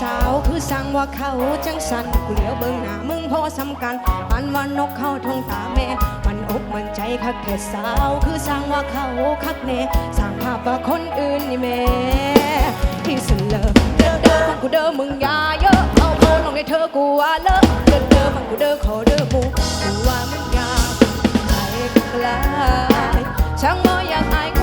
สาวคือสั่งว่าเขาจังสันกูเหลียวเบิ่งหน้ามึงพอสำคัญอันว่านกเขาทงตาแม่ มันอกมันใจคักแค่สาว คือสั่งว่าเขาคักแน่สร้างภาพว่าคนอื่นนี่แม่ที่สุดเลิกเด้อเด้อมังกูเด้อมึงย่าเยอะเอาเอาลงในเธอกูว่าเลิกเด้อเด้อมังกูเด้อขอเด้อมูกูว่ามึงอย่าใจกลายช่างบ่อยากอาย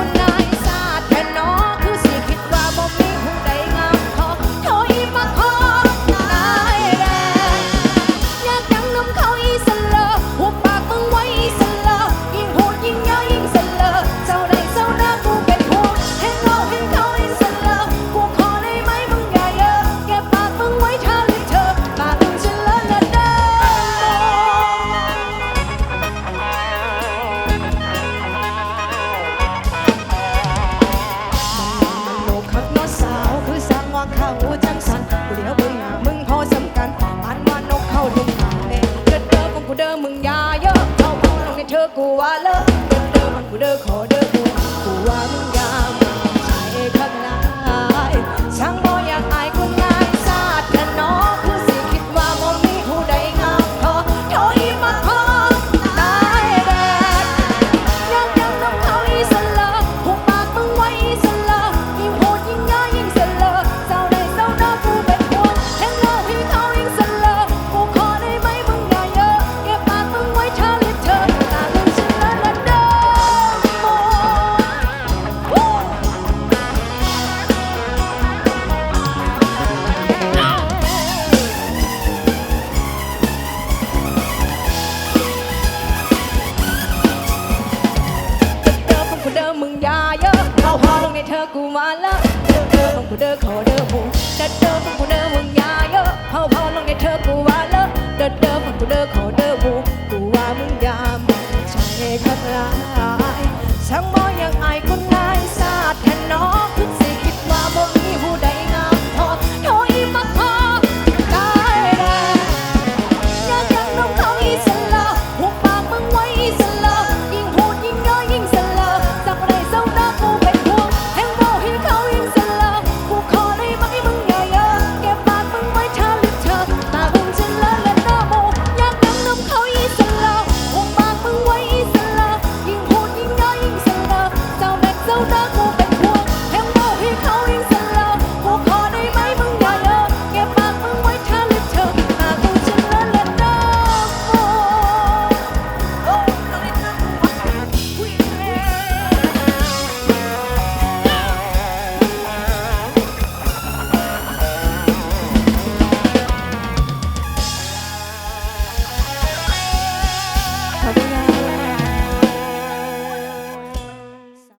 ธอกูว่าเลิกเดินเดิมกูเดินขอเดินกูว่ามึงงามใจข้างในช่างบ ว่าละเด้อเด้อลงกูเด้อขอเด้อหูเด้อเด้อฟังกูเด้อมึงอยาเยอะเฮาพอลงในเธอกูว่าละเด้อเด้อฟังกูเด้อขอเด้อหูกูว่ามึงอยามใช่ครับล่ะ